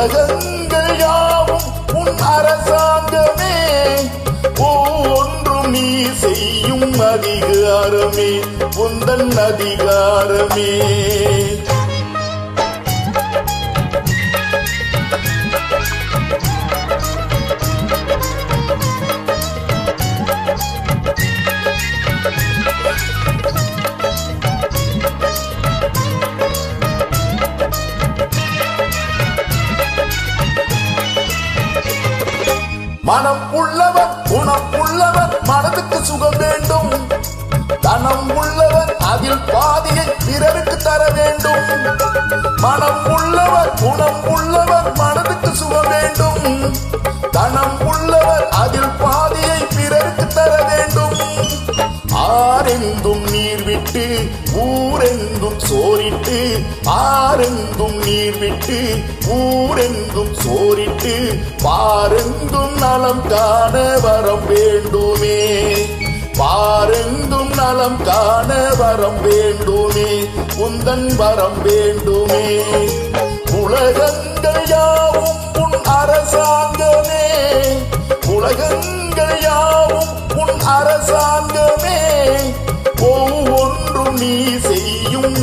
உலகங்கள் யாவும் உன் அரசாங்கமே. ஒன்றும் நீ செய்யும் அதிகாரமே உந்தன் அதிகாரமே. மனம் உள்ளவர் குணம் உள்ளவர் மனதுக்கு சுகம் வேண்டும். தனம் உள்ளவர் அதில் பாதியை பிறருக்கு தர வேண்டும். மனம் உள்ளவர் குணம் உள்ளவர் மனதுக்கு சுகம் வேண்டும். தனம் உள்ளவர் அதில் பாதியை பிறருக்கு தர வேண்டும். ஆரெங்கும் நீர் விட்டு ஊரெங்கும் சோரிட்டு ஆரெங்கும் நீர் விட்டு ஊரெங்கும் சோரிட்டு பாரெங்கும் நலம் காண வரம் வேண்டுமே. பாரெங்கும் நலம் காண வரம் வேண்டுமே. உந்தன் வரம் வேண்டுமே. உலகங்கள் யாவும் உன் அரசாங்கமே. உலகங்கள்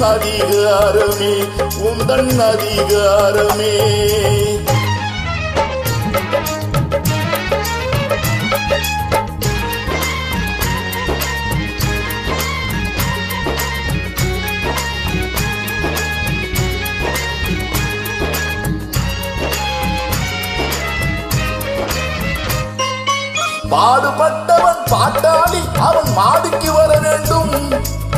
அதிகாரமே உந்தன் அதிகாரமே பாடுபட்டவன் பாட்டாளி அவன் மாடுக்கு வர வேண்டும்.